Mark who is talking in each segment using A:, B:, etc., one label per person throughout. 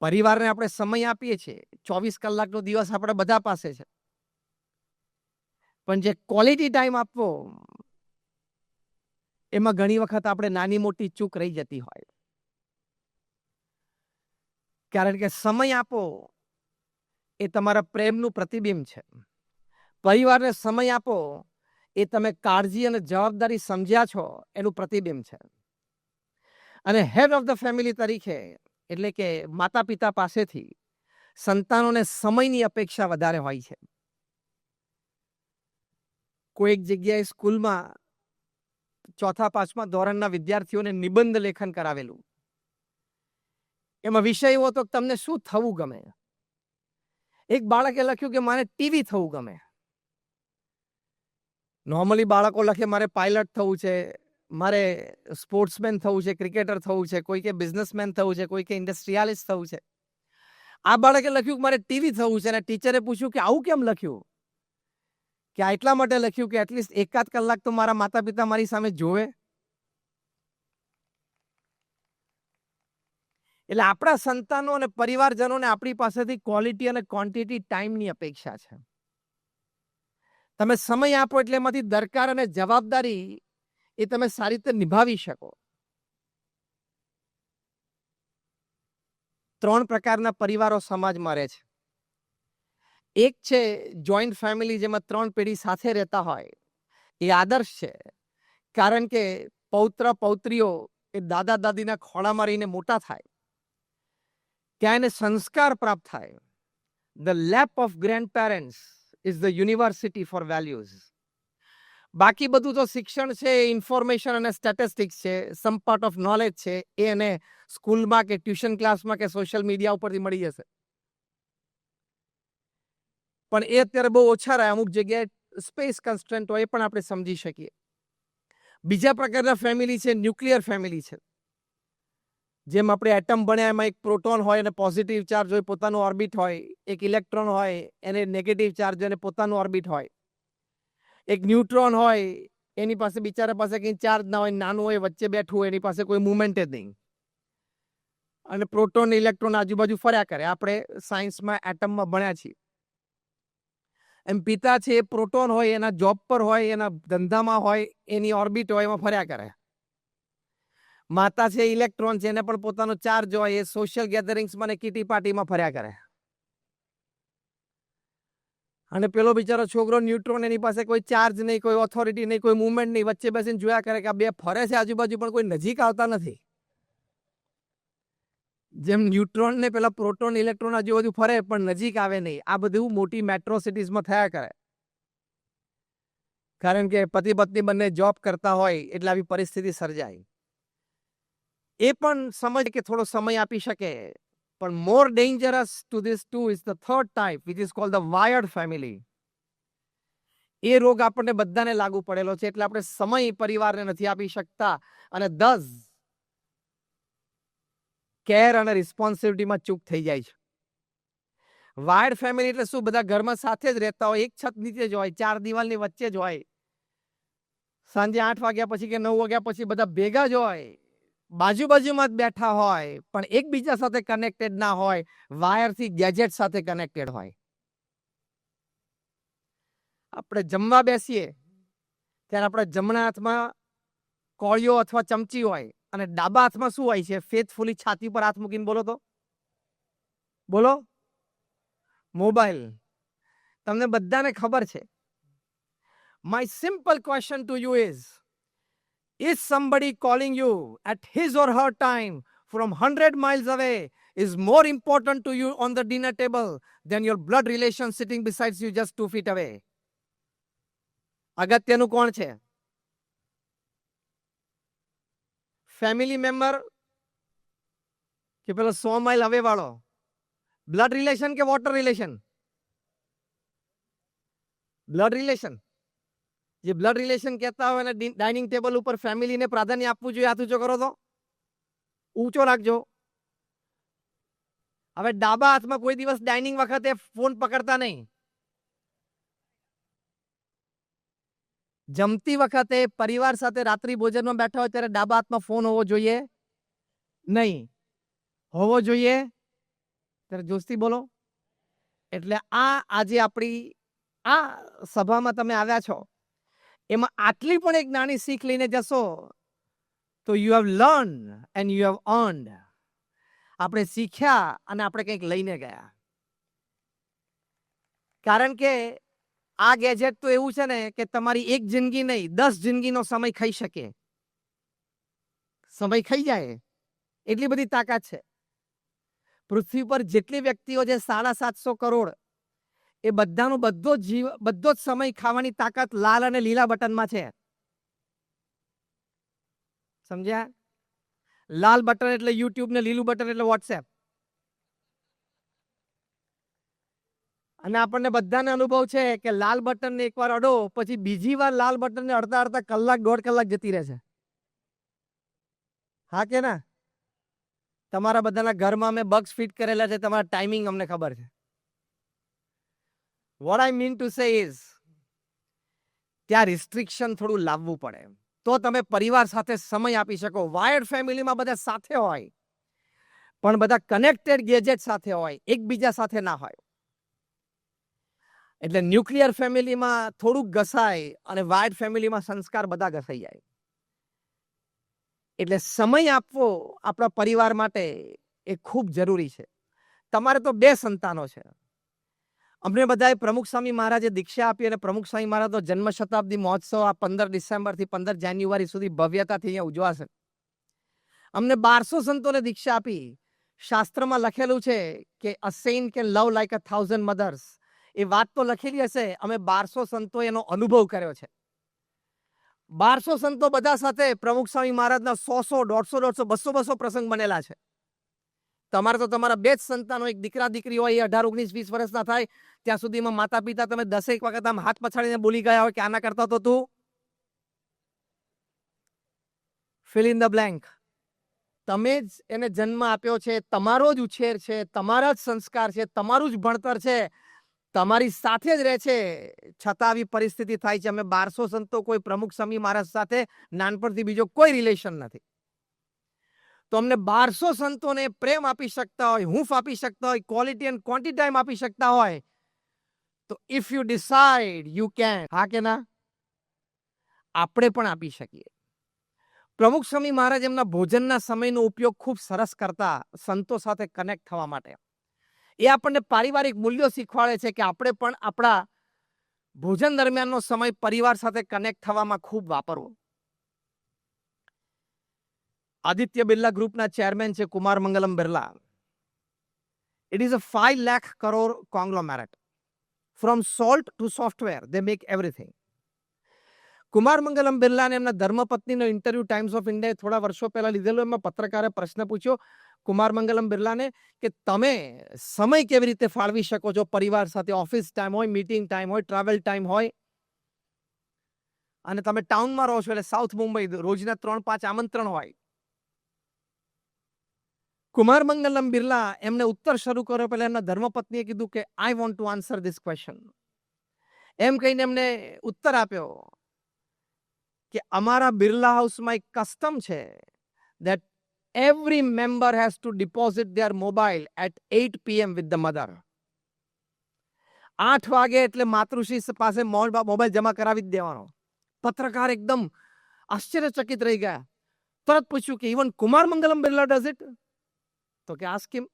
A: પરિવારને આપણે સમય આપીએ છીએ, ચોવીસ કલાકનો દિવસ આપણે બધા પાસે છે. પણ જે ક્વોલિટી ટાઈમ આપવો, એમાં ઘણી વખત આપણે નાની મોટી ચૂક રહી જતી હોય. કારણ કે સમય આપો એ તમારા પ્રેમનું પ્રતિબિંબ છે. પરિવારને સમય આપો એ તમે કાળજી અને જવાબદારી સમજ્યા છો, એનું પ્રતિબિંબ છે. અને હેડ ઓફ ધ ફેમિલી તરીકે એટલે કે માતા પિતા પાસેથી સંતાનોને સમયની અપેક્ષા વધારે હોય છે. કોઈક જગ્યાએ સ્કૂલમાં ચોથા, પાંચમા ધોરણના વિદ્યાર્થીઓને નિબંધ લેખન કરાવેલું. એમાં વિષય એવો હતો તમને શું થવું ગમે? એક બાળકે લખ્યું કે મારે ટીવી થવું ગમે. નોર્મલી બાળકો લખે, મારે પાયલટ થવું છે મારે સ્પોર્ટ્સમેન થવું છે, ક્રિકેટર થવું છે, કોઈ કે બિઝનેસમેન થવું છે, કોઈ કે ઇન્ડસ્ટ્રીયાલિસ્ટ થવું છે. આ બાળકે લખ્યું કે મારે ટીવી થવું છે અને ટીચરે પૂછ્યું કે આવું કેમ લખ્યું? કે આ એટલા માટે લખ્યું કે એટલીસ્ટ એકાદ કલાક તો મારા માતા પિતા મારી સામે જોવે. એટલે આપણા સંતાનો અને પરિવારજનોને આપણી પાસેથી ક્વોલિટી અને ક્વોન્ટિટી ટાઈમની અપેક્ષા છે. તમે સમય આપો એટલે એમાંથી દરકાર અને જવાબદારી એ તમે સારી રીતે નિભાવી શકો. ત્રણ પ્રકારના પરિવારો સમાજમાં રહે છે. એક છે જોઈન્ટ ફેમિલી જેમાં ત્રણ પેઢી સાથે રહેતા હોય. એ આદર્શ છે. કારણ કે પૌત્ર, પૌત્રીઓ એ દાદા દાદીના ખોળામાં રહીને મોટા થાય. ત્યાં એને સંસ્કાર પ્રાપ્ત થાય. The lap of grand parents is the university for values બાકી બધું તો શિક્ષણ છે ઇન્ફોર્મેશન અને સ્ટેટિસ્ટિક્સ છે સમ પાર્ટ ઓફ નોલેજ છે, એ એને સ્કૂલમાં કે ટ્યુશન ક્લાસમાં કે સોશિયલ મીડિયા ઉપરથી મળી જશે. પણ એ અત્યારે બહુ ઓછા રહ્યા, અમુક જગ્યાએ સ્પેસ કન્સ્ટન્ટ હોય એ પણ આપણે સમજી શકીએ. બીજા પ્રકારના ફેમિલી છે ન્યુક્લિયર ફેમિલી છે. જેમ આપણે એટમ ભણ્યા, એમાં એક પ્રોટોન હોય અને પોઝિટિવ ચાર્જ હોય, પોતાનું ઓર્બિટ હોય, એક ઇલેક્ટ્રોન હોય, એને નેગેટિવ ચાર્જ અને પોતાનું ઓર્બિટ હોય. એક ન્યુટ્રોન હોય, એની પાસે બિચારા પાસે કંઈ ચાર્જ ના હોય, નાનું હોય, વચ્ચે બેઠું હોય, એની પાસે કોઈ મુવમેન્ટ જ નહીં. અને પ્રોટોન, ઇલેક્ટ્રોન આજુબાજુ ફર્યા કરે. આપણે સાયન્સમાં એટમમાં ભણ્યા છીએ. એમ પિતા છે એ પ્રોટોન હોય, એના જોબ પર હોય, એના ધંધામાં હોય, એની ઓર્બિટ હોય, એમાં ફર્યા કરે. માતા છે, ઇલેક્ટ્રોન છે, એને પણ પોતાનો ચાર્જ હોય, એ સોશિયલ ગેધરિંગ્સમાં ને કીટી પાર્ટીમાં ફર્યા કરે. અને પેલો બિચારો છોકરો ન્યુટ્રોન એની પાસે કોઈ ચાર્જ નહીં, કોઈ ઓથોરિટી નહીં, કોઈ મુવમેન્ટ નહીં, વચ્ચે બેસીને જોયા કરે કે આ બે ફરે છે, આજુબાજુ પણ કોઈ નજીક આવતા નથી. જેમ ન્યુટ્રોન ને પેલા પ્રોટોન, ઇલેક્ટ્રોન આજુબાજુ ફરે, પણ નજીક આવે નહીં. આ બધું મોટી મેટ્રો સિટીઝમાં થયા કરે. કારણ કે પતિ પત્ની બંને જોબ કરતા હોય, એટલે આવી પરિસ્થિતિ સર્જાય. એ પણ સમજ કે થોડો સમય આપી શકે. પણ more dangerous too this too is the third type which is call the wired family એ રોગ આપણને બધાને લાગુ પડેલો છે, એટલે આપણે સમય પરિવારને નથી આપી શકતા. અને દસ કેર અને રિસ્પોન્સિબિલિટીમાં ચૂક થઈ જાય છે. વાયર્ડ ફેમિલી એટલે શું? બધા ઘરમાં સાથે જ રહેતા હોય, એક છત નીચે જ હોય, ચાર દિવાલની વચ્ચે જ હોય. સાંજે આઠ વાગ્યા પછી કે નવ વાગ્યા પછી બધા ભેગા જ હોય. બાજુ બાજુમાં જ બેઠા હોય, પણ એકબીજા સાથે કનેક્ટેડ ના હોય, વાયરથી ગેજેટ સાથે કનેક્ટેડ હોય. આપણે જમવા બેસીએ, ત્યારે આપણે જમણા હાથમાં કોળીઓ અથવા ચમચી હોય, અને ડાબા હાથમાં શું હોય છે? ફેથફુલી છાતી પર હાથ મૂકીને બોલો તો. બોલો. મોબાઈલ. તમને બધાને ખબર છે. My simple question to you is Is somebody calling you at his or her time from 100 miles away is more important to you on the dinner table than your blood relation sitting beside you just two feet away? અગત્યનું કોણ છે family member કે પેલો સો mile હવે વાળો blood relation કે water relation blood relation જે blood relation કહેતા હોય અને ડાઇનિંગ ટેબલ ઉપર ફેમિલીને પ્રાધાન્ય આપવું જોઈએ, હાથ ઊંચો કરો તો. ઊંચો રાખજો. હવે ડાબા હાથમાં કોઈ દિવસ ડાઇનિંગ વખતે ફોન પકડતા નહીં. જમતી વખતે પરિવાર સાથે રાત્રિ ભોજનમાં બેઠા હોય ત્યારે ડાબા હાથમાં ફોન હોવો જોઈએ નહીં. હોવો જોઈએ. ત્યારે જોસ્તી બોલો. એટલે આ આજે આપણી, આ સભામાં તમે આવ્યા છો. એમાં આટલી પણ એક નાની શીખ લઈને જશો, તો you have learn and you have earn આપણે શીખ્યા અને આપણે કંઈક લઈને ગયા. કારણ કે આ ગેજેટ તો એવું છે ને કે તમારી એક જિંદગી નહીં, દસ જિંદગીનો સમય ખાઈ શકે. સમય ખાઈ જાય. એટલી બધી તાકાત છે. પૃથ્વી પર જેટલી વ્યક્તિઓ છે, સાડા સાતસો કરોડ એ બધાનો બધો જીવ, બધો જ સમય ખાવાની તાકાત લાલ અને લીલા બટનમાં છે. સમજ્યા? લાલ બટન એટલે યુટ્યુબ ને લીલું બટન એટલે વોટ્સએપ અને આપણને બધાને અનુભવ છે કે લાલ બટનને એકવાર અડો, પછી બીજી વાર લાલ બટનને અડતા અડતા કલાક, દોઢ કલાક જતી રહે છે. હા કે ના? તમારા બધાના ઘરમાં મેં બગ્સ ફિટ કરેલા છે, તમારા ટાઈમિંગ અમને ખબર છે. What I mean to say is ત્યાં રિસ્ટ્રિક્શન થોડું લાવવું પડે. તો તમે પરિવાર સાથે સમય આપી શકો. વાયર્ડ ફેમિલીમાં બધા સાથે હોય, પણ બધા કનેક્ટેડ ગેજેટ સાથે હોય, એકબીજા સાથે ના હોય. એટલે ન્યુક્લિયર ફેમિલીમાં થોડુંક ઘસાય અને વાયર્ડ ફેમિલીમાં સંસ્કાર બધા ઘસાઈ જાય. એટલે સમય આપવો આપણા પરિવાર માટે એ ખૂબ જરૂરી છે. તમારે તો બે સંતાનો છે. અમને બધાએ પ્રમુખ સ્વામી મહારાજે દીક્ષા આપી અને પ્રમુખ સ્વામી મહારાજનો જન્મ શતાબ્દી મહોત્સવ આ પંદર ડિસેમ્બરથી પંદર જાન્યુઆરી સુધી ભવ્યતાથી અહીંયા ઉજવાશે. અમને બારસો સંતોને દીક્ષા આપી. શાસ્ત્રમાં લખેલું છે કે a saint can love like a thousand mothers એ વાત તો લખેલી હશે. અમે બારસો સંતો એનો અનુભવ કર્યો છે. બારસો સંતો બધા સાથે પ્રમુખ સ્વામી મહારાજના સો સો, દોઢસો દોઢસો, બસો બસો પ્રસંગ બનેલા છે. તમારે તો તમારા બે જ સંતાનો, એક દીકરા દીકરી હોય, એ અઢાર, ઓગણીસ, વીસ વર્ષના થાય, ત્યાં સુધીમાં માતા પિતા તમે દસેક વખત આમ હાથ પછાડીને બોલી ગયા હોય કે આના કરતા તો તું? ફિલ ઇન ધ બ્લેન્ક તમે જ એને જન્મ આપ્યો છે, તમારો જ ઉછેર છે, તમારા જ સંસ્કાર છે, તમારું જ ભણતર છે, તમારી સાથે જ રહે છે. છતાં આવી પરિસ્થિતિ થાય છે, અમે બારસો સંતો કોઈ પ્રમુખ સ્વામી મહારાજ સાથે, નાનપણથી બીજો કોઈ રિલેશન નથી. તો અમને બારસો સંતોને પ્રેમ આપી શકતા હોય, હૂંફ આપી શકતા હોય ક્વોલિટી એન્ડ ક્વોન્ટિટી ટાઈમ આપી શકતા હોય. તો if you decide you can હા કે ના? આપણે પણ આપી શકીએ. પ્રમુખ સ્વામી મહારાજ એમના ભોજનના સમયનો ઉપયોગ ખૂબ સરસ કરતા સંતો સાથે કનેક્ટ થવા માટે. એ આપણને પારિવારિક મૂલ્યો શીખવાડે છે કે આપણે પણ આપણા ભોજન દરમિયાનનો સમય પરિવાર સાથે કનેક્ટ થવામાં ખૂબ વાપરવો. આદિત્ય બિરલા ગ્રુપના ચેરમેન છે Kumar Mangalam Birla it is a five lakh crore conglomerate from salt to software they make everything Kumar Mangalam બિરલાને એમના ધર્મપત્નીનો ઇન્ટરવ્યુ ટાઈમ્સ ઓફ ઇન્ડિયાએ થોડા વર્ષો પહેલા લીધેલો, એમાં પત્રકારે પ્રશ્ન પૂછ્યો કુમાર મંગલમ બિરલાને કે તમે સમય કેવી રીતે ફાળવી શકો છો? પરિવાર સાથે ઓફિસ ટાઈમ હોય મીટિંગ ટાઈમ હોય ટ્રાવેલ ટાઈમ હોય. અને તમે ટાઉનમાં રહો છો એટલે સાઉથ મુંબઈ રોજના ત્રણ પાંચ આમંત્રણ હોય. કુમાર મંગલમ બિરલા એમને ઉત્તર શરૂ કર્યો. પહેલા એમના ધર્મપત્નીએ કીધું કે I want to answer this question એમ કહીને એમને ઉત્તર આપ્યો કે, અમારા બિરલા હાઉસમાં એક કસ્ટમ છે that every member has to deposit their mobile at 8 pm with the mother. આઠ વાગે એટલે માતૃશ્રી પાસે મોબાઈલ જમા કરાવી જ દેવાનો. પત્રકાર એકદમ આશ્ચર્યચકિત રહી ગયા. તરત પૂછ્યું કે even Kumar Mangalam Birla does it તો કે આ સ્કીમ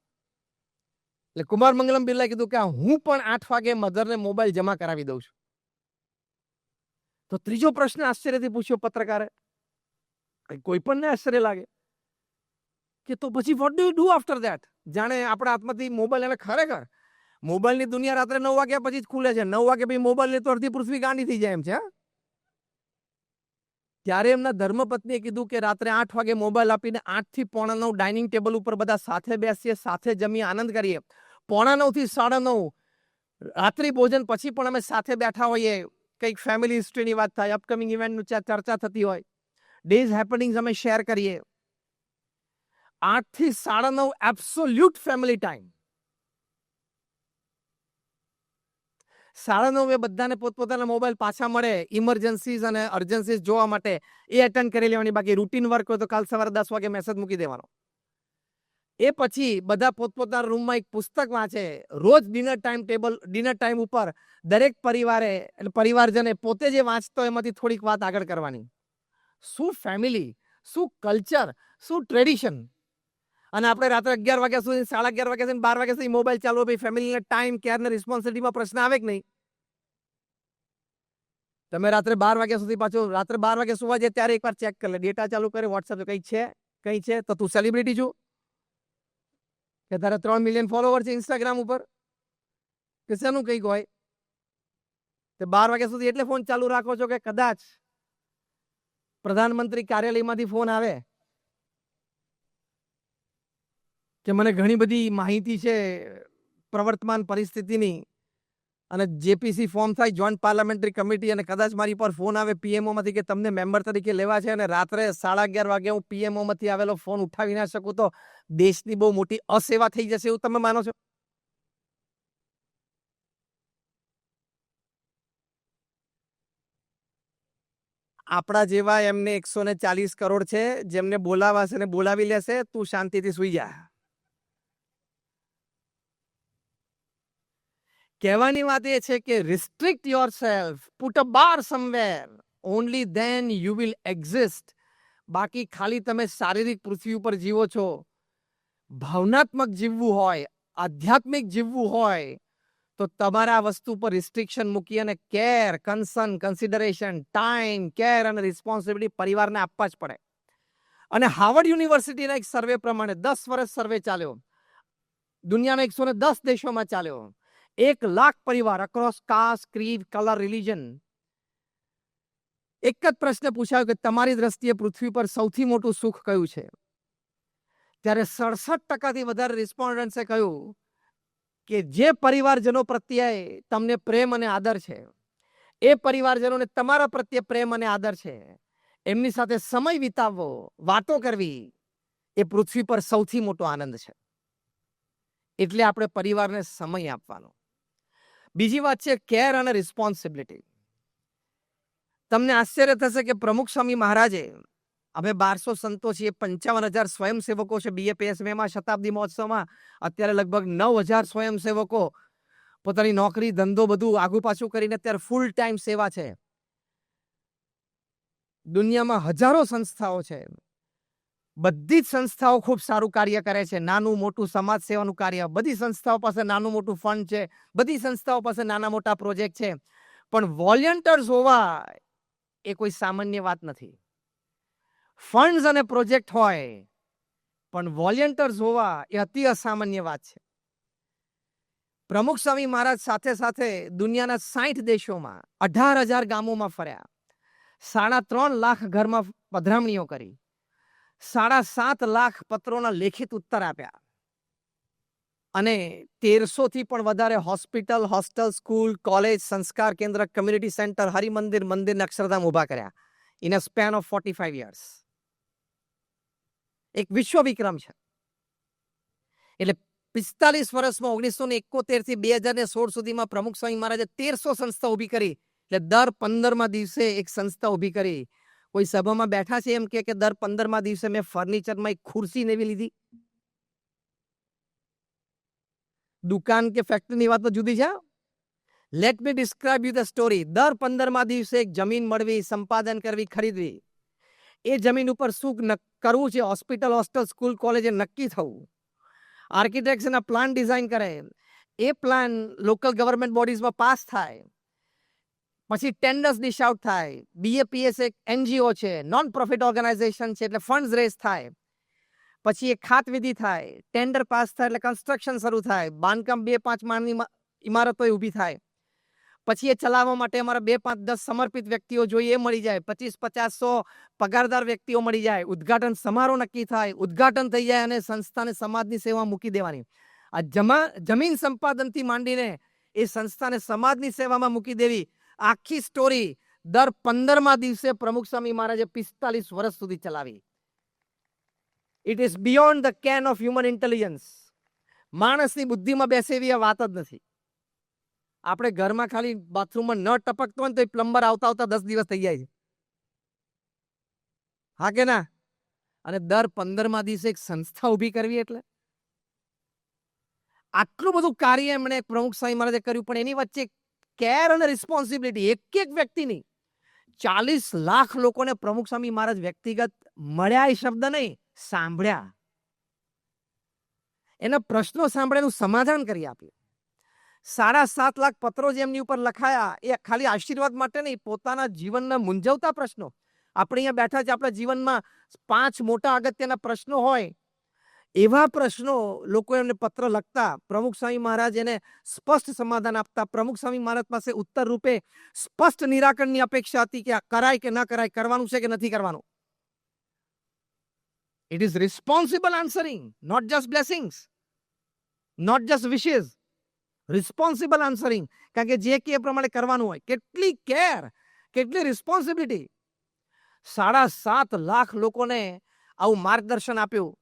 A: એટલે કુમાર મંગલમ બિરલાએ કીધું કે હું પણ આઠ વાગે મધરને મોબાઈલ જમા કરાવી દઉં છું. તો ત્રીજો પ્રશ્ન આશ્ચર્યથી પૂછ્યો પત્રકારે. કોઈ પણ ને આશ્ચર્ય લાગે? કે તો પછી what do do after that જાણે આપણા હાથમાંથી મોબાઈલ એને ખરેખર મોબાઈલની દુનિયા રાત્રે નવ વાગ્યા પછી જ ખુલે છે. નવ વાગે પછી મોબાઈલ તો અડધી પૃથ્વી ગાંડી થઈ જાય એમ છે ત્યારે એમના ધર્મપત્નીએ કીધું કે રાત્રે આઠ વાગે મોબાઈલ આપીને આઠથી પોણા નવ ડાઇનિંગ ટેબલ ઉપર બધા સાથે બેસીએ, સાથે જમીએ આનંદ કરીએ. પોણા નવથી સાડા નવ, રાત્રિ ભોજન પછી પણ અમે સાથે બેઠા હોઈએ. કંઈક ફેમિલી હિસ્ટ્રીની વાત થાય અપકમિંગ ઇવેન્ટનું ચર્ચા થતી હોય. ડેઝ હેપનિંગ્સ અમે શેર કરીએ. આઠથી સાડા નવ એબ્સોલ્યુટ ફેમિલી ટાઈમ સાડા નવે બધાને પોતપોતાના મોબાઈલ પાછા મળે ઇમરજન્સીઝ અને અર્જન્સીઝ જોવા માટે, એ અટેન્ડ કરી લેવાની. બાકી રૂટીન વર્ક હોય તો કાલ સવારે દસ વાગે મેસેજ મૂકી દેવાનો. એ પછી બધા પોતપોતાના રૂમમાં એક પુસ્તક વાંચે. રોજ dinner time table dinner time ઉપર દરેક પરિવારે, એટલે પરિવારજને પોતે જે વાંચતો એમાંથી થોડીક વાત આગળ કરવાની. શું ફેમિલી શું કલ્ચર શું ટ્રેડિશન અને આપણે રાત્રે અગિયાર વાગ્યા સુધી, સાડા અગિયાર વાગ્યા સુધી, બાર વાગ્યા સુધી મોબાઈલ ચાલુ ભાઈ. ફેમિલીને ટાઈમ કેર ને રિસ્પોન્સિબિલિટીમાં પ્રશ્ન આવે કે નહીં? તમે રાત્રે બાર વાગ્યા સુધી પાછું, રાત્રે બાર વાગ્યા સુવા જાય ત્યારે એકવાર ચેક કરી ડેટા ચાલુ કરે વોટ્સઅપ કઈ છે, કંઈ છે, તો તું સેલિબ્રિટી છું. કે તારા ત્રણ મિલિયન ફોલોવર છે ઇન્સ્ટાગ્રામ ઉપર? કે શેનું કંઈક હોય? તે બાર વાગ્યા સુધી એટલે ફોન ચાલુ રાખો છો કે કદાચ પ્રધાનમંત્રી કાર્યાલયમાંથી ફોન આવે? કે મને ઘણી બધી માહિતી છે પ્રવર્તમાન પરિસ્થિતિની. અને જેપીસી ફોર્મ થાય, જોઈન્ટ પાર્લામેન્ટરી કમિટી અને કદાચ મારી પર ફોન આવે પીએમઓમાંથી કે તમને મેમ્બર તરીકે લેવા છે અને રાત્રે સાડા અગિયાર વાગે હું પીએમઓમાંથી આવેલો ફોન ઉઠાવી ના શકું તો દેશની બહુ મોટી અસેવા થઈ જશે એવું તમે માનો છો? આપણા જેવા એમને એકસો ને ચાલીસ કરોડ છે, જેમને બોલાવાશે ને બોલાવી લેશે, તું શાંતિથી સુઈ જા. કહેવાની વાત એ છે કે restrict yourself put a bar somewhere only then you will exist બાકી ખાલી તમે શારીરિક પૃથ્વી ઉપર જીવો છો. ભાવનાત્મક જીવવું હોય, આધ્યાત્મિક જીવવું હોય, તો તમારા વસ્તુ પર રિસ્ટ્રિક્શન મૂકી અને care concern consideration time care અને રિસ્પોન્સિબિલિટી પરિવારને આપવા જ પડે. અને હાર્વર્ડ યુનિવર્સિટીના એક સર્વે પ્રમાણે દસ વર્ષ સર્વે ચાલ્યો. દુનિયાના એકસો ને દસ દેશોમાં ચાલ્યો. એક લાખ પરિવાર across caste creed colour religion એક જ પ્રશ્ન પૂછાયો કે તમારી દ્રષ્ટિએ પૃથ્વી પર સૌથી મોટું સુખ કયું છે? ત્યારે સડસઠ ટકાથી વધારે રિસ્પોન્ડન્ટ્સે કહ્યું કે જે પરિવારજનો પ્રત્યે તમને પ્રેમ અને આદર છે, એ પરિવારજનોને તમારા પ્રત્યે પ્રેમ અને આદર છે, એમની સાથે સમય વિતાવવો, વાતો કરવી, એ પૃથ્વી પર સૌથી મોટો આનંદ છે. એટલે આપણે પરિવારને સમય આપવાનો. બીજી વાત છે કેર અને રિસ્પોન્સિબિલિટી તમને આશ્ચર્ય થશે કે પ્રમુખ સ્વામી મહારાજે, અમે બારસો સંતો છીએ, પંચાવન હજાર સ્વયંસેવકો છે બીએપીએસમાં શતાબ્દી મહોત્સવમાં. અત્યારે લગભગ નવ હજાર સ્વયંસેવકો પોતાની નોકરી, ધંધો બધું આગુ પાછું કરીને અત્યારે ફૂલ ટાઈમ સેવા છે. દુનિયામાં હજારો સંસ્થાઓ છે. બધી જ સંસ્થાઓ ખૂબ સારું કાર્ય કરે છે. નાનું મોટું સમાજ સેવાનું કાર્ય. બધી સંસ્થાઓ પાસે નાનું મોટું ફંડ છે. બધી સંસ્થાઓ પાસે નાના મોટા પ્રોજેક્ટ છે. પણ વોલેન્ટર્સ હોવા એ કોઈ સામાન્ય વાત નથી. ફંડ્સ અને પ્રોજેક્ટ હોય, પણ વોલેન્ટર્સ હોવા એ અતિ અસામાન્ય વાત છે. પ્રમુખ સ્વામી મહારાજ સાથે સાથે દુનિયાના સાઠ દેશોમાં અઢાર હજાર ગામોમાં ફર્યા. સાડા ત્રણ લાખ ઘરમાં પધરામણીઓ કરી. સાડા સાત લાખ પત્રોના લેખિત ઉત્તર આપ્યા. અને તેરસો થી પણ વધારે હોસ્પિટલ, હોસ્ટેલ, સ્કૂલ, કોલેજ, સંસ્કાર કેન્દ્ર કમ્યુનિટી સેન્ટર હરિમંદિર મંદિર અક્ષરધામ ઊભા કર્યા in a span of forty five years એક વિશ્વ વિક્રમ છે. એટલે પિસ્તાલીસ વર્ષમાં ઓગણીસો ને એકોતેરથી બે હજાર ને સોળ સુધીમાં પ્રમુખ સ્વામી મહારાજે તેરસો સંસ્થા ઊભી કરી. એટલે દર પંદરમાં દિવસે એક સંસ્થા ઊભી કરી. કોઈ સભામાં બેઠા છે એમ કે કે દર પંદરમા દિવસે મેં ફર્નિચરમાં એક ખુરશી નેવી લીધી દુકાન કે ફેક્ટરીની વાત તો જુદી છે let me describe you the story દર પંદરમા દિવસે એક જમીન મળવી સંપાદન કરવી ખરીદવી એ જમીન ઉપર શું ન- કરવું છે હોસ્પિટલ હોસ્ટેલ સ્કૂલ કોલેજે નક્કી થવું આર્કિટેક્ટ્સ એના પ્લાન ડિઝાઇન કરે એ પ્લાન લોકલ ગવર્મેન્ટ બોડીઝમાં પાસ થાય પછી ટેન્ડર્સ ડિશ આઉટ થાય. બીએપીએસ એક એનજીઓ છે નોન પ્રોફિટ ઓર્ગેનાઇઝેશન છે, એટલે ફંડ્સ રેઝ થાય. પછી એ ખાતવિધિ થાય. ટેન્ડર પાસ થાય એટલે કન્સ્ટ્રક્શન શરૂ થાય. બાંધકામ બે પાંચ માળની ઇમા- ઇમારતો ઊભી થાય. પછી એ ચલાવવા માટે અમારા બે પાંચ દસ સમર્પિત વ્યક્તિઓ જોઈએ મળી જાય. પચીસ, પચાસ, સો પગારદાર વ્યક્તિઓ મળી જાય. ઉદ્ઘાટન સમારોહ નક્કી થાય. ઉદ્ઘાટન થઈ જાય અને સંસ્થાને સમાજની સેવા મૂકી દેવાની. આ જમા, જમીન સંપાદનથી માંડીને એ સંસ્થાને સમાજની સેવામાં મૂકી દેવી આખી સ્ટોરી દર પંદરમા દિવસે પ્રમુખ સ્વામી મહારાજે પિસ્તાલીસ વર્ષ સુધી ચલાવી. It is beyond the ken of human intelligence માણસની બુદ્ધિમાં બેસે એવી આ વાત જ નથી. આપણે ઘરમાં ખાલી બાથરૂમમાં ન ટપકતો હોય ને તો એ પ્લમ્બર આવતા આવતા દસ દિવસ થઈ જાય છે. હા કે ના? અને દર પંદરમા દિવસે એક સંસ્થા ઊભી કરવી એટલે? આટલું બધું કાર્ય એમણે પ્રમુખ સ્વામી મહારાજે કર્યું, પણ એની વચ્ચે કેર અને રિસ્પોન્સિબિલિટી એક એક વ્યક્તિની. ચાલીસ લાખ લોકોને પ્રમુખ સ્વામી મહારાજ વ્યક્તિગત મળ્યા એ શબ્દ નહીં, સાંભળ્યા. એના પ્રશ્નો સાંભળેનું સમાધાન કરી આપ્યું. સાડા સાત લાખ પત્રો જે એમની ઉપર લખાયા, એ ખાલી આશીર્વાદ માટે નહીં, પોતાના જીવનના મૂંઝવતા પ્રશ્નો. આપણે અહીંયા બેઠા છે આપણા જીવનમાં પાંચ મોટા અગત્યના પ્રશ્નો હોય એવા પ્રશ્નો લોકો એમને પત્ર લખતા, પ્રમુખ સ્વામી મહારાજ એને સ્પષ્ટ સમાધાન આપતા. પ્રમુખ સ્વામી મહારાજ પાસે ઉત્તર રૂપે સ્પષ્ટ નિરાકરણની અપેક્ષા હતી કે આ કરાય કે ન કરાય, કરવાનું છે કે નથી કરવાનું. It is responsible answering not just blessings not just wishes responsible answering કારણ કે જે કે એ પ્રમાણે કરવાનું હોય. કેટલી કેર કેટલી રિસ્પોન્સિબિલિટી સાડા સાત લાખ લોકોને આવું માર્ગદર્શન આપ્યું.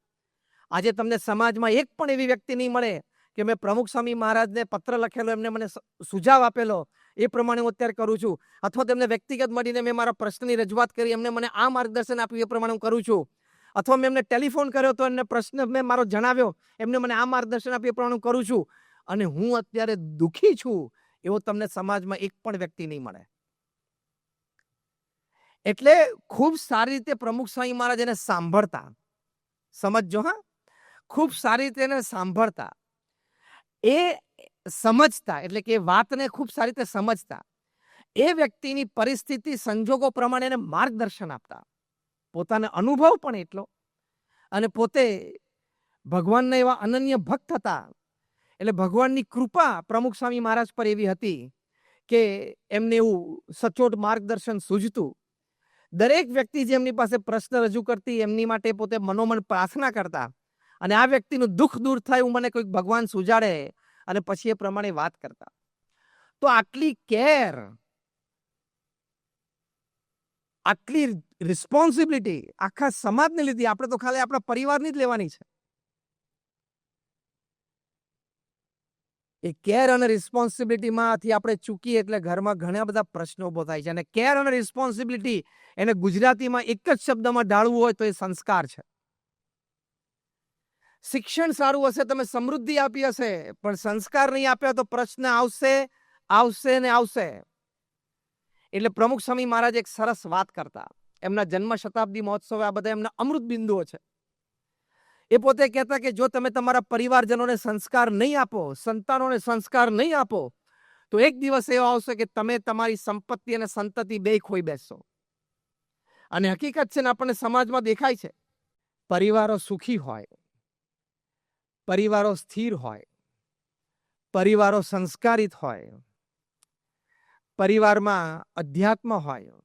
A: આજે તમને સમાજમાં એક પણ એવી વ્યક્તિ નહીં મળે કે મેં પ્રમુખ સ્વામી મહારાજને પત્ર લખેલો, એમને મને સુઝાવ આપેલો, એ પ્રમાણે હું અત્યારે કરું છું. અથવા તેમને વ્યક્તિગત મળીને મેં મારા પ્રશ્નની રજૂઆત કરી, એમને મને આ માર્ગદર્શન આપ્યું એ પ્રમાણે હું કરું છું. અથવા મેં એમને ટેલિફોન કર્યો તો એમને પ્રશ્ન મેં મારો જણાવ્યો, એમને મને આ માર્ગદર્શન આપ્યું એ પ્રમાણે હું કરું છું. અને હું અત્યારે દુઃખી છું એવો તમને સમાજમાં એક પણ વ્યક્તિ નહીં મળે. એટલે ખૂબ સારી રીતે પ્રમુખ સ્વામી મહારાજ એને સાંભળતા. સમજજો, હા? ખૂબ સારી રીતે એને સાંભળતા. એ સમજતા, એટલે કે વાતને ખૂબ સારી રીતે સમજતા. એ વ્યક્તિની પરિસ્થિતિ સંજોગો પ્રમાણે એને માર્ગદર્શન આપતા. પોતાને અનુભવ પણ એટલો. અને પોતે ભગવાનના એવા અનન્ય ભક્ત હતા. એટલે ભગવાનની કૃપા પ્રમુખ સ્વામી મહારાજ પર એવી હતી કે એમને એવું સચોટ માર્ગદર્શન સૂઝતું દરેક વ્યક્તિ જે એમની પાસે પ્રશ્ન રજૂ કરતી, એમની માટે પોતે મનોમન પ્રાર્થના કરતા. અને આ વ્યક્તિનું દુઃખ દૂર થાય એવું મને કોઈક ભગવાન સુજાડે અને પછી એ પ્રમાણે વાત કરતા. તો આટલી કેર, આટલી રિસ્પોન્સિબિલિટી આખા સમાજને લીધી. આપણે તો ખાલી આપણા પરિવારની જ લેવાની છે. એ કેર અને રિસ્પોન્સિબિલિટીમાંથી આપણે ચૂકીએ એટલે ઘરમાં ઘણા બધા પ્રશ્નો ઊભો થાય છે. અને કેર અને રિસ્પોન્સિબિલિટી એને ગુજરાતીમાં એક જ શબ્દમાં ઢાળવું હોય તો એ સંસ્કાર છે. શિક્ષણ સારું હશે, તમે સમૃદ્ધિ આપી હશે, પણ સંસ્કાર નહીં આપ્યા તો પ્રશ્ન આવશે આવશે ને આવશે. એટલે પ્રમુખ સ્વામી મહારાજ એક સરસ વાત કરતા. એમના જન્મ શતાબ્દી મહોત્સવ આ બધા એમના અમૃત બિંદુઓ છે. એ પોતે કહેતા કે જો તમે તમારા પરિવારજનોને સંસ્કાર નહીં આપો, સંતાનોને સંસ્કાર નહીં આપો, તો એક દિવસ એવો આવશે કે તમે તમારી સંપત્તિ અને સંતતિ બે ખોઈ બેસશો. અને હકીકત છે ને આપણને સમાજમાં દેખાય છે. પરિવારો સુખી હોય. પરિવારો સ્થિર હોય, પરિવારો સંસ્કારિત હોય, પરિવારમાં અધ્યાત્મ હોય,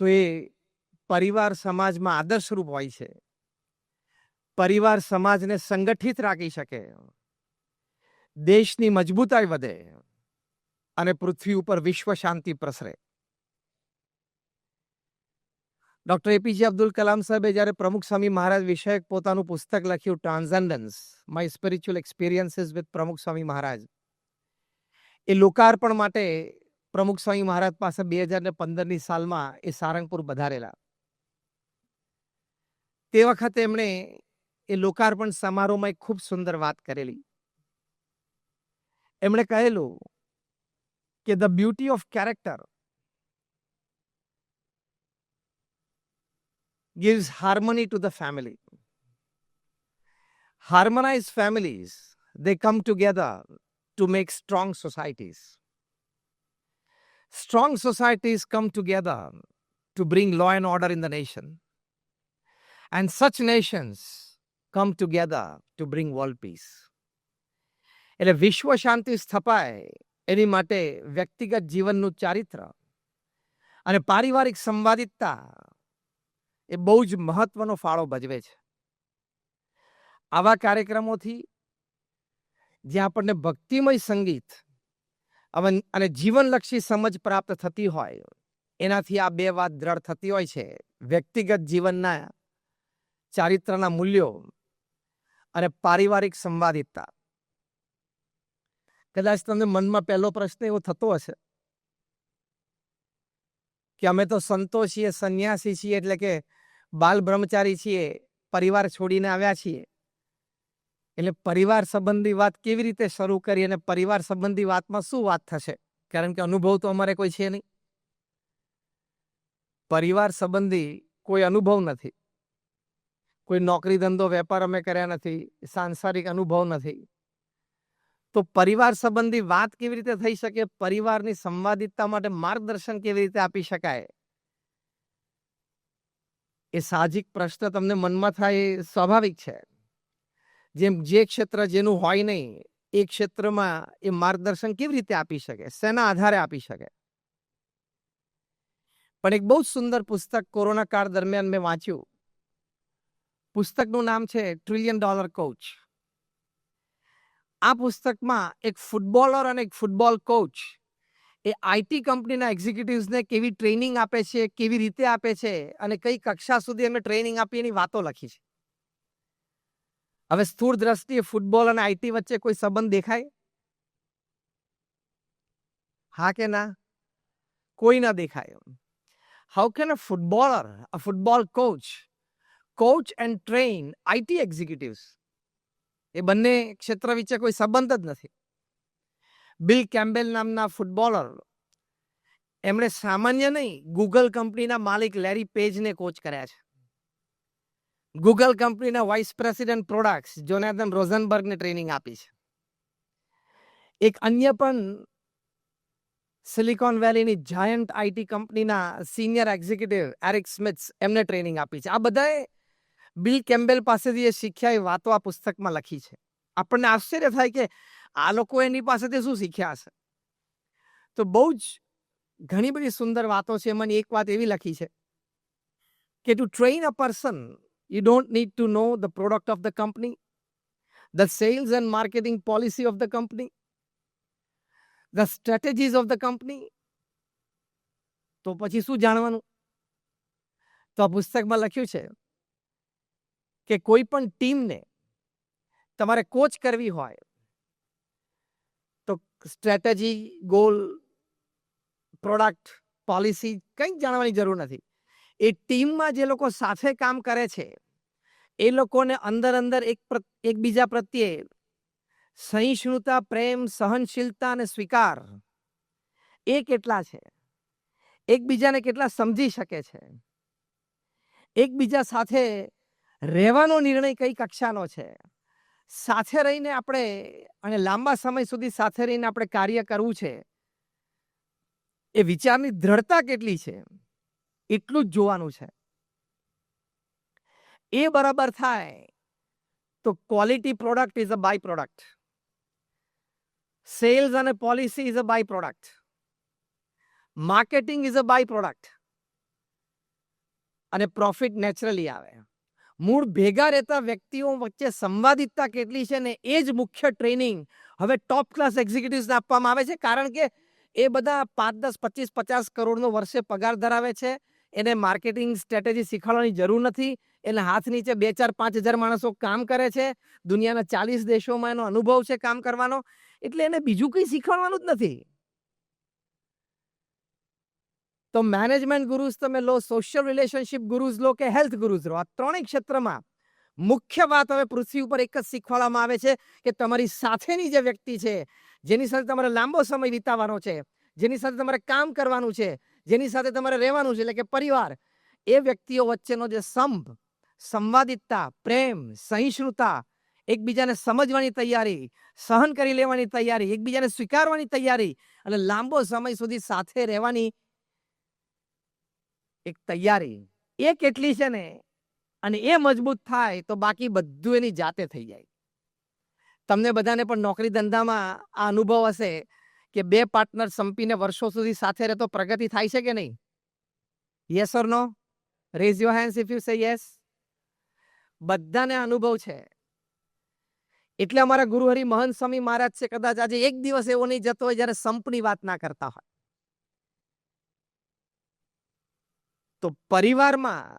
A: તો એ પરિવાર સમાજમાં આદર્શરૂપ હોય છે. પરિવાર સમાજને સંગઠિત રાખી શકે, દેશની મજબૂતાઈ વધે અને પૃથ્વી ઉપર વિશ્વ શાંતિ પ્રસરે. ડોક્ટર એપીજે અબ્દુલ કલામ સાહેબે જ્યારે પ્રમુખ સ્વામી મહારાજ વિષયક પોતાનું પુસ્તક લખ્યું transcendence my spiritual experiences with Pramukh Swami Maharaj. એ લોકાર્પણ માટે પ્રમુખ સ્વામી મહારાજ પાસે બે હજાર ને પંદરની સાલમાં એ સારંગપુર વધારેલા તે વખતે એમણે એ લોકાર્પણ સમારોહમાં એક ખૂબ સુંદર વાત કરેલી. એમણે કહેલું કે the beauty of character gives harmony to the family. Harmonized families, they come together to make strong societies. Strong societies come together to bring law and order in the nation. And such nations come together to bring world peace. એટલે વિશ્વ શાંતિ સ્થપાય એની માટે વ્યક્તિગત જીવનનું ચારિત્ર અને પારિવારિક સંવાદિતતા એ બહુ જ મહત્વનો ફાળો ભજવે છે. આવા કાર્યક્રમોથી જ્યાં આપણને ભક્તિમય સંગીત અને જીવનલક્ષી સમજ પ્રાપ્ત થતી હોય, એનાથી આ બે વાત દ્રઢ થતી હોય છે. વ્યક્તિગત જીવનના ચારિત્રના મૂલ્યો અને પારિવારિક સંવાદિતતા કદાચ તમને મનમાં પહેલો પ્રશ્ન એવો થતો હશે કે અમે તો સંતોષીએ, સંન્યાસી છીએ એટલે કે બાલ બ્રહ્મચારી છીએ, પરિવાર છોડીને આવ્યા છીએ. એટલે પરિવાર સંબંધી વાત કેવી રીતે શરૂ કરી અને પરિવાર સંબંધી વાતમાં શું વાત થશે? કારણ કે અનુભવ તો અમારે કોઈ છે નહીં. પરિવાર સંબંધી કોઈ અનુભવ નથી. કોઈ નોકરી ધંધો વેપાર અમે કર્યા નથી, સાંસારિક અનુભવ નથી. તો પરિવાર સંબંધી વાત કેવી રીતે થઈ શકે? પરિવારની સંવાદિતતા માટે માર્ગદર્શન કેવી રીતે આપી શકાય? એ સાહજિક પ્રશ્ન તમને મનમાં થાય એ સ્વાભાવિક છે. જેમ જે ક્ષેત્ર જેનું હોય નહીં, એ ક્ષેત્રમાં એ માર્ગદર્શન કેવી રીતે આપી શકે? શેના આધારે આપી શકે? પણ એક બહુ જ સુંદર પુસ્તક કોરોના કાળ દરમિયાન મેં વાંચ્યું. પુસ્તકનું નામ છે ટ્રિલિયન ડોલર કોચ આ પુસ્તકમાં એક ફૂટબોલર અને એક ફૂટબોલ કોચ એ આઈટી કંપનીના એક્ઝિક્યુટિવ્સને કેવી ટ્રેનિંગ આપે છે, કેવી રીતે આપે છે અને કઈ કક્ષા સુધી એમને ટ્રેનિંગ આપી એની વાતો લખી છે. હવે સ્થૂળ દ્રષ્ટિએ ફૂટબોલ અને આઈટી વચ્ચે કોઈ સંબંધ દેખાય? હા કે ના? કોઈ ના દેખાય how can a footballer a football coach coach and train IT executives? એ બંને ક્ષેત્ર વિશે કોઈ સંબંધ જ નથી. બિલ કેમ્બેલ નામના ફૂટબોલર એમણે સામાન્ય નહીં ગૂગલ કંપનીના માલિક લેરી પેજને કોચ કર્યા છે. ગૂગલ કંપનીના વાઇસ પ્રેસિડેન્ટ પ્રોડક્ટ્સ જોનાથન રોઝનબર્ગને ટ્રેનિંગ આપી છે. એક અન્ય પણ સિલિકોન વેલીની જાયન્ટ આઈટી કંપનીના સિનિયર એક્ઝિક્યુટિવ એરિક સ્મિથ્સ એમને ટ્રેનિંગ આપી છે. આ બધાએ બિલ કેમ્બેલ પાસેથી એ શીખ્યા, એ વાતો આ પુસ્તકમાં લખી છે. આપણને આશ્ચર્ય થાય કે આ લોકો એની પાસેથી શું શીખ્યા હશે તો બહુ જ ઘણી બધી સુંદર વાતો છે એમાંની એક વાત એવી લખી છે કે to train a person you don't need to know the product of the company, the sales and marketing policy of the company, the strategies of the company. તો પછી શું જાણવાનું તો આ પુસ્તકમાં લખ્યું છે કે કોઈ પણ ટીમને તમારે કોચ કરવી હોય તો સ્ટ્રેટેજી ગોલ પ્રોડક્ટ પોલિસી કંઈ જાણવાની જરૂર નથી. એ ટીમમાં જે લોકો સાથે કામ કરે છે, એ લોકોને અંદર અંદર એક એકબીજા પ્રત્યે સહિષ્ણુતા, પ્રેમ, સહનશીલતા અને સ્વીકાર એ કેટલા છે? એકબીજાને કેટલા સમજી શકે છે? એકબીજા સાથે રહેવાનો નિર્ણય કઈ કક્ષાનો છે? સાથે રહીને આપણે અને લાંબા સમય સુધી સાથે રહીને આપણે કાર્ય કરવું છે, એ વિચારની દ્રઢતા કેટલી છે? એટલું જ જોવાનું છે. એ બરાબર થાય તો quality product is a by product sales અને policy is a by product marketing is a by product અને પ્રોફિટ નેચરલી આવે. મૂળ ભેગા રહેતા વ્યક્તિઓ વચ્ચે સંવાદિતતા કેટલી છે ને એ જ મુખ્ય ટ્રેનિંગ હવે ટોપ ક્લાસ એક્ઝિક્યુટિવ્સને આપવામાં આવે છે. કારણ કે એ બધા પાંચ, દસ, પચીસ, પચાસ કરોડનો વર્ષે પગાર ધરાવે છે. એને માર્કેટિંગ સ્ટ્રેટેજી શીખવાડવાની જરૂર નથી. એને હાથ નીચે બે, ચાર, પાંચ હજાર માણસો કામ કરે છે. દુનિયાના ચાલીસ દેશોમાં એનો અનુભવ છે કામ કરવાનો. એટલે એને બીજું કંઈ શીખવાડવાનું જ નથી. તો મેનેજમેન્ટ ગુરુઝ તમે લો સોશિયલ રિલેશનશિપ ગુરુઝ લો કે હેલ્થ ગુરુઝ લો, આ ત્રણેય ક્ષેત્રમાં મુખ્ય વાત હવે પૃથ્વી ઉપર એક જ શીખવાડવામાં આવે છે કે તમારી સાથેની જે વ્યક્તિ છે, જેની સાથે તમારે લાંબો સમય વિતાવવાનો છે, જેની સાથે તમારે કામ કરવાનું છે, જેની સાથે તમારે રહેવાનું છે, એટલે કે પરિવાર, એ વ્યક્તિઓ વચ્ચેનો જે સંપ સંવાદિતતા, પ્રેમ, સહિષ્ણુતા, એકબીજાને સમજવાની તૈયારી, સહન કરી લેવાની તૈયારી, એકબીજાને સ્વીકારવાની તૈયારી, અને લાંબો સમય સુધી સાથે રહેવાની એક તૈયારી. એ કેટલી છે ને? અને એ મજબૂત થાય તો બાકી બધું એની જાતે થઈ જાય. તમને બધાને પણ નોકરી ધંધામાં આ અનુભવ હશે કે બે પાર્ટનર સંપીને વર્ષો સુધી સાથે રહેતો પ્રગતિ થાય છે કે નહીં? Yes or no raise your hands if you say yes બધાને અનુભવ છે. એટલે અમારા ગુરુહરિ મહંત સ્વામી મહારાજ છે કદાચ આજે એક દિવસ એવો નહીં જતો હોય જ્યારે સંપની વાત ના કરતા હોય. તો પરિવારમાં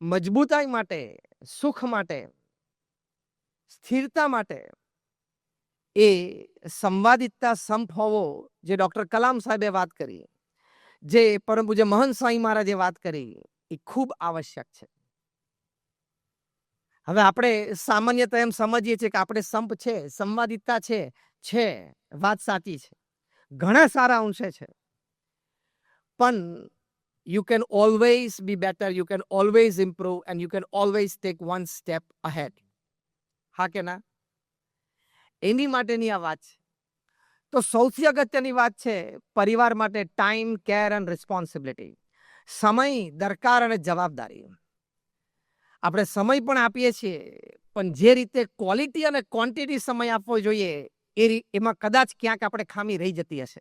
A: મજબૂતાઈ માટે, સુખ માટે, સ્થિરતા માટે એ સંવાદિતતા સંપ હોવો જે ડૉક્ટર કલામ સાહેબે વાત કરી, જે પરમ પૂજ્ય મહંત સ્વામી મહારાજે વાત કરી, એ ખૂબ આવશ્યક છે. હવે આપણે સામાન્યતઃ એમ સમજીએ છીએ કે આપણે સંપ છે સંવાદિતતા છે છે, વાત સાચી છે. ઘણા સારા અંશે છે. પણ you can always be better you can always improve and you can always take one step ahead હા કે ના? એની માટેની આ વાત છે. તો સૌથી અગત્યની વાત છે પરિવાર માટે ટાઈમ કેર એન્ડ રિસ્પોન્સિબિલિટી સમય, દરકાર અને જવાબદારી. આપણે સમય પણ આપીએ છીએ, પણ જે રીતે ક્વોલિટી અને ક્વોન્ટિટી સમય આપવો જોઈએ, એ એમાં કદાચ ક્યાંક આપણે ખામી રહી જતી હશે.